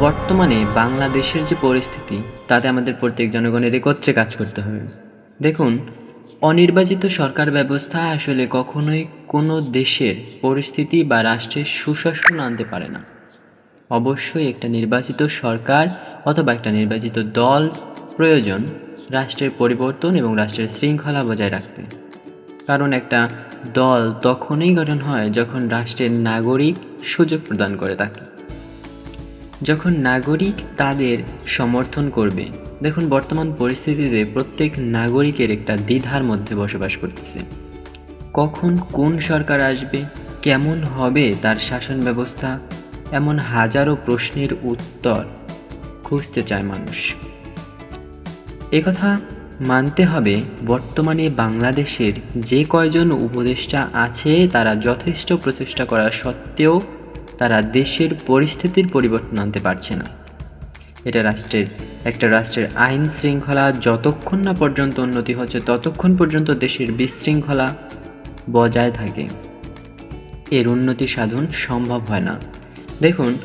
বর্তমানে বাংলাদেশের যে পরিস্থিতি, তাতে আমাদের প্রত্যেক জনগণের একত্রে কাজ করতে হবে। দেখুন, অনির্বাচিত সরকার ব্যবস্থা আসলে কখনোই কোনো দেশের পরিস্থিতি বা রাষ্ট্রের সুশাসন আনতে পারে না। অবশ্যই একটা নির্বাচিত সরকার অথবা একটা নির্বাচিত দল প্রয়োজন রাষ্ট্রের পরিবর্তন এবং রাষ্ট্রের শৃঙ্খলা বজায় রাখতে। কারণ একটা দল তখনই গঠন হয় যখন রাষ্ট্রের নাগরিক সুযোগ প্রদান করে তাকে। যখন নাগরিক তাদের সমর্থন করবে, দেখুন বর্তমান পরিস্থিতিতে প্রত্যেক নাগরিকের একটা দ্বিধার মধ্যে বসবাস করতেছে। কখন কোন সরকার আসবে, কেমন হবে তার শাসন ব্যবস্থা, এমন হাজারো প্রশ্নের উত্তর খুঁজতে চায় মানুষ। কথা মানতে হবে, বর্তমানে বাংলাদেশের যে কয়জন উপদেষ্টা আছে তারা যথেষ্ট প্রচেষ্টা করা সত্ত্বেও তারা দেশের পরিস্থিতির পরিবর্তন আনতে পারছে না। এটা রাষ্ট্রের, একটা রাষ্ট্রের আইন শৃঙ্খলা যতক্ষণ না পর্যন্ত উন্নতি হচ্ছে, ততক্ষণ পর্যন্ত দেশের বিশৃঙ্খলা বজায় থাকে। এর উন্নতি সাধন সম্ভব হয় না। দেখুন,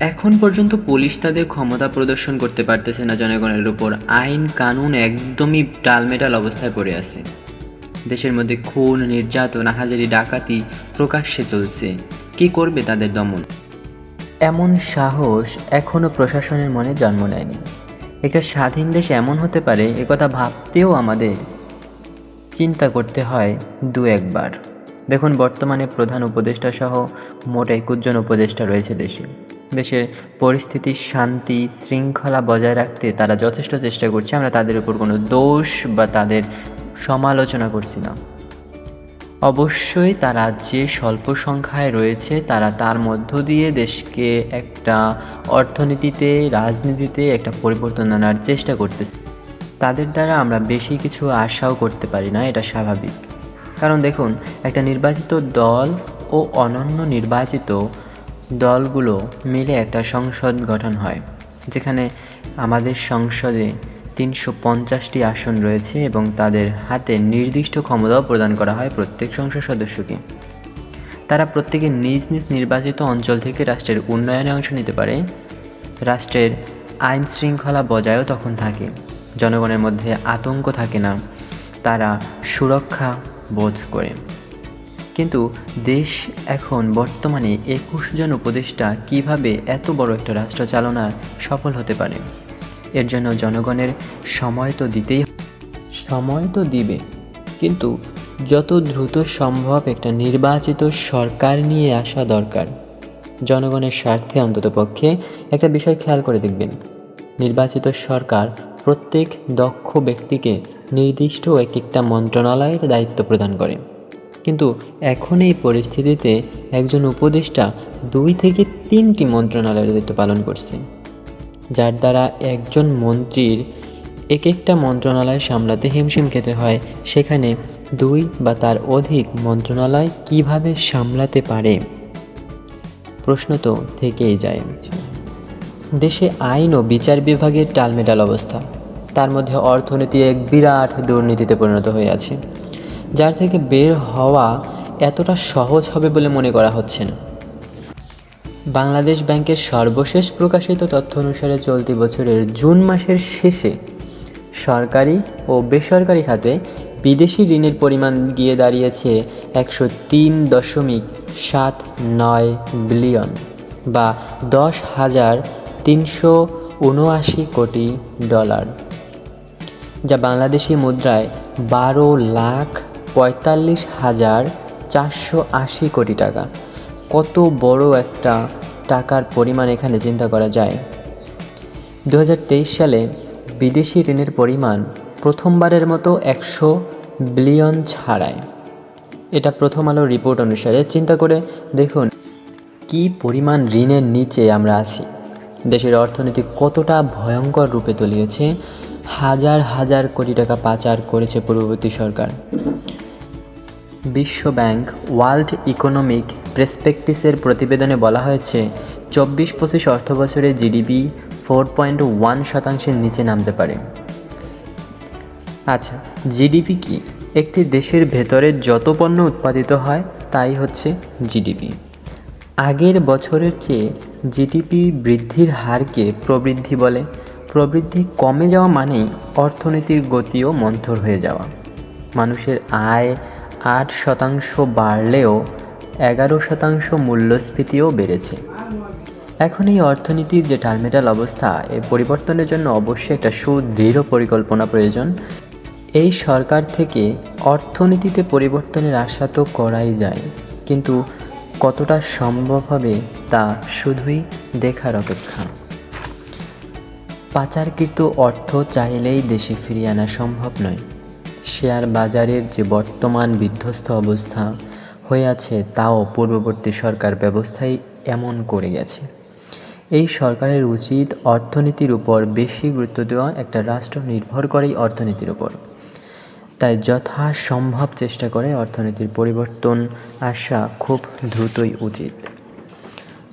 এখন পর্যন্ত পুলিশ তাদের ক্ষমতা প্রদর্শন করতে পারতেছে না জনগণের উপর। আইন কানুন একদমই ডালমেটাল অবস্থায় পড়ে আছে। দেশের মধ্যে খুন, নির্যাতন, হাজারি, ডাকাতি প্রকাশ্যে চলছে। কি করবে তাদের দমন? এমন সাহস এখনও প্রশাসনের মনে জন্ম নেয়নি। একটা স্বাধীন দেশ এমন হতে পারে একথা ভাবতেও আমাদের চিন্তা করতে হয় দু একবার। দেখুন, বর্তমানে প্রধান উপদেষ্টা সহ মোট একুশ জন উপদেষ্টা রয়েছে দেশে। দেশের পরিস্থিতি, শান্তি, শৃঙ্খলা বজায় রাখতে তারা যথেষ্ট চেষ্টা করছে। আমরা তাদের উপর কোনো দোষ বা তাদের সমালোচনা করছি না। অবশ্যই তারা যে স্বল্প সংখ্যায় রয়েছে, তারা তার মধ্য দিয়ে দেশকে একটা অর্থনীতিতে, রাজনীতিতে একটা পরিবর্তন আনার চেষ্টা করতেছে। তাদের দ্বারা আমরা বেশি কিছু আশাও করতে পারি না, এটা স্বাভাবিক। কারণ দেখুন, একটা নির্বাচিত দল ও অনন্য নির্বাচিত দলগুলো মিলে একটা সংসদ গঠন হয়, যেখানে আমাদের সংসদে তিনশো পঞ্চাশটি আসন রয়েছে এবং তাদের হাতে নির্দিষ্ট ক্ষমতাও প্রদান করা হয় প্রত্যেক সংসদ সদস্যকে। তারা প্রত্যেকে নিজ নিজ নির্বাচিত অঞ্চল থেকে রাষ্ট্রের উন্নয়নে অংশ নিতে পারে। রাষ্ট্রের আইন শৃঙ্খলা বজায়ও তখন থাকে। জনগণের মধ্যে আতঙ্ক থাকে না। তারা সুরক্ষা বোধ করে। কিন্তু দেশ এখন বর্তমানে একুশ জন উপদেষ্টা কীভাবে এত বড় একটা রাষ্ট্র চালনায় সফল হতে পারে? এর জন্য জনগণের সময় তো দিতেই সময় তো দিবে, কিন্তু যত দ্রুত সম্ভব একটা নির্বাচিত সরকার নিয়ে আসা দরকার। জনগণের স্বার্থে অন্ততপক্ষে একটা বিষয় খেয়াল করে দেখবেন। নির্বাচিত সরকার প্রত্যেক দক্ষ ব্যক্তিকে নির্দিষ্ট এক একটা মন্ত্রণালয়ের দায়িত্ব প্রদান করে। কিন্তু এখন এই পরিস্থিতিতে একজন উপদেষ্টা দুই থেকে তিনটি মন্ত্রণালয়ের দায়িত্ব পালন করছে যার দ্বারা একজন মন্ত্রীর এক একটা মন্ত্রণালয় সামলাতে হিমশিম খেতে হয়। সেখানে দুই বা তার অধিক মন্ত্রণালয় কীভাবে সামলাতে পারে? প্রশ্ন তো থেকেই যায়। দেশে আইন ও বিচার বিভাগের টালমেটাল অবস্থা। তার মধ্যে অর্থনীতি এক বিরাট দুর্নীতিতে পরিণত হয়ে আছে, যার থেকে বের হওয়া এতটা সহজ হবে বলে মনে করা হচ্ছে না। বাংলাদেশ ব্যাংকের সর্বশেষ প্রকাশিত তথ্য অনুসারে চলতি বছরের জুন মাসের শেষে সরকারি ও বেসরকারি খাতে বিদেশি ঋণের পরিমাণ গিয়ে দাঁড়িয়েছে একশো তিন দশমিক সাত নয় বিলিয়ন বা দশ হাজার তিনশো উনআশি কোটি ডলার, যা বাংলাদেশি মুদ্রায় বারো লাখ পঁয়তাল্লিশ হাজার চারশো আশি কোটি টাকা। কত বড় একটা টাকার পরিমাণ এখানে চিন্তা করা যায়। দু হাজার তেইশ সালে বিদেশি ঋণের পরিমাণ প্রথমবারের মতো একশো বিলিয়ন ছাড়ায়। এটা প্রথম আলোর রিপোর্ট অনুসারে চিন্তা করে দেখুন কি পরিমাণ ঋণের নিচে আমরা আছি। দেশের অর্থনীতি কতটা ভয়ঙ্কর রূপে তলিয়েছে। হাজার হাজার কোটি টাকা পাচার করেছে পূর্ববর্তী সরকার। বিশ্ব ব্যাংক ওয়ার্ল্ড ইকোনমিক প্রেসপেক্টিসের প্রতিবেদনে বলা হয়েছে চব্বিশ পঁচিশ অর্থ বছরে জিডিপি ফোর পয়েন্ট ওয়ান শতাংশের নিচে নামতে পারে। আচ্ছা জিডিপি কি? একটি দেশের ভেতরে যত পণ্য উৎপাদিত হয়, তাই হচ্ছে জিডিপি। আগের বছরের চেয়ে জিডিপি বৃদ্ধির হারকে প্রবৃদ্ধি বলে। প্রবৃদ্ধি কমে যাওয়া মানেই অর্থনীতির গতিও মন্থর হয়ে যাওয়া। মানুষের আয় আট শতাংশ বাড়লেও এগারো শতাংশ মূল্যস্ফীতিও বেড়েছে। এখন এই অর্থনীতির যে টালমেটাল অবস্থা, এর পরিবর্তনের জন্য অবশ্যই একটা সুদৃঢ় পরিকল্পনা প্রয়োজন। এই সরকার থেকে অর্থনীতিতে পরিবর্তনের আশা তো করাই যায়, কিন্তু কতটা সম্ভব হবে তা শুধুই দেখার অপেক্ষা। পাচারকৃত অর্থ চাইলেই দেশে ফিরিয়ে আনা সম্ভব নয়। শেয়ার বাজারের যে বর্তমান বিধ্বস্ত অবস্থা হয়ে আছে তাও পূর্ববর্তী সরকার ব্যবস্থাই এমন করে গেছে। এই সরকারের উচিত অর্থনীতির উপর বেশি গুরুত্ব দেওয়া একটা রাষ্ট্র নির্ভর করেই অর্থনীতির উপর। তাই যথাসম্ভব চেষ্টা করে অর্থনীতির পরিবর্তন আসা খুব দ্রুতই উচিত।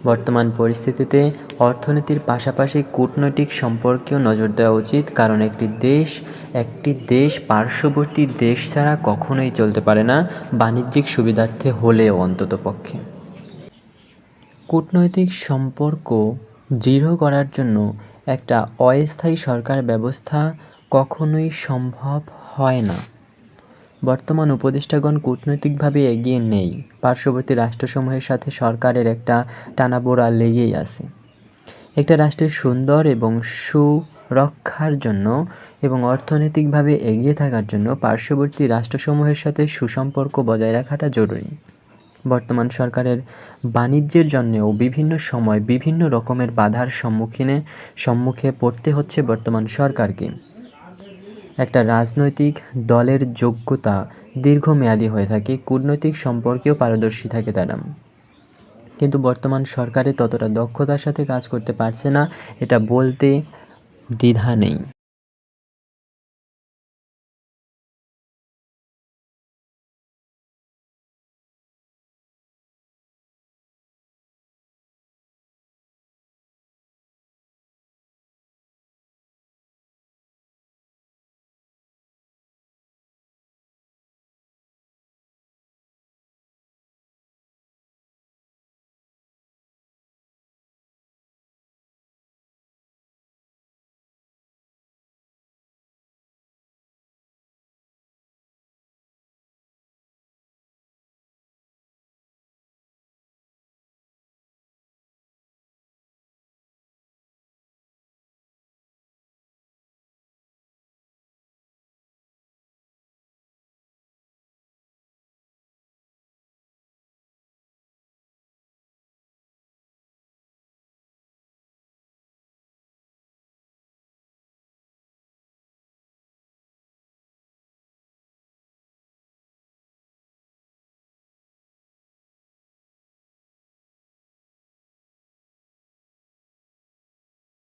বর্তমান পরিস্থিতিতে অর্থনীতির পাশাপাশি কূটনৈতিক সম্পর্কেও নজর দেওয়া উচিত, কারণ একটি দেশ একটি দেশ পার্শ্ববর্তী দেশ ছাড়া কখনোই চলতে পারে না বাণিজ্যিক সুবিধার্থে হলেও অন্ততপক্ষে কূটনৈতিক সম্পর্ক দৃঢ় করার জন্য একটা অস্থায়ী সরকার ব্যবস্থা কখনোই সম্ভব হয় না। বর্তমান উপদেষ্টাগণ কূটনৈতিকভাবে এগিয়ে নেই। পার্শ্ববর্তী রাষ্ট্রসমূহের সাথে সরকারের একটা টানাপোড়া লেগেই আছে। একটা রাষ্ট্রের সুন্দর এবং সুরক্ষার জন্য এবং অর্থনৈতিকভাবে এগিয়ে থাকার জন্য পার্শ্ববর্তী রাষ্ট্রসমূহের সাথে সুসম্পর্ক বজায় রাখাটা জরুরি। বর্তমান সরকারের বাণিজ্যের জন্যেও বিভিন্ন সময় বিভিন্ন রকমের বাধার সম্মুখীনে সম্মুখে পড়তে হচ্ছে বর্তমান সরকারকে। একটা রাজনৈতিক দলের যোগ্যতা দীর্ঘমেয়াদী হয়ে থাকে, কূটনৈতিক সম্পর্কেও পারদর্শী থাকে তারা। কিন্তু বর্তমান সরকারে ততটা দক্ষতার সাথে কাজ করতে পারছে না, এটা বলতে দ্বিধা নেই।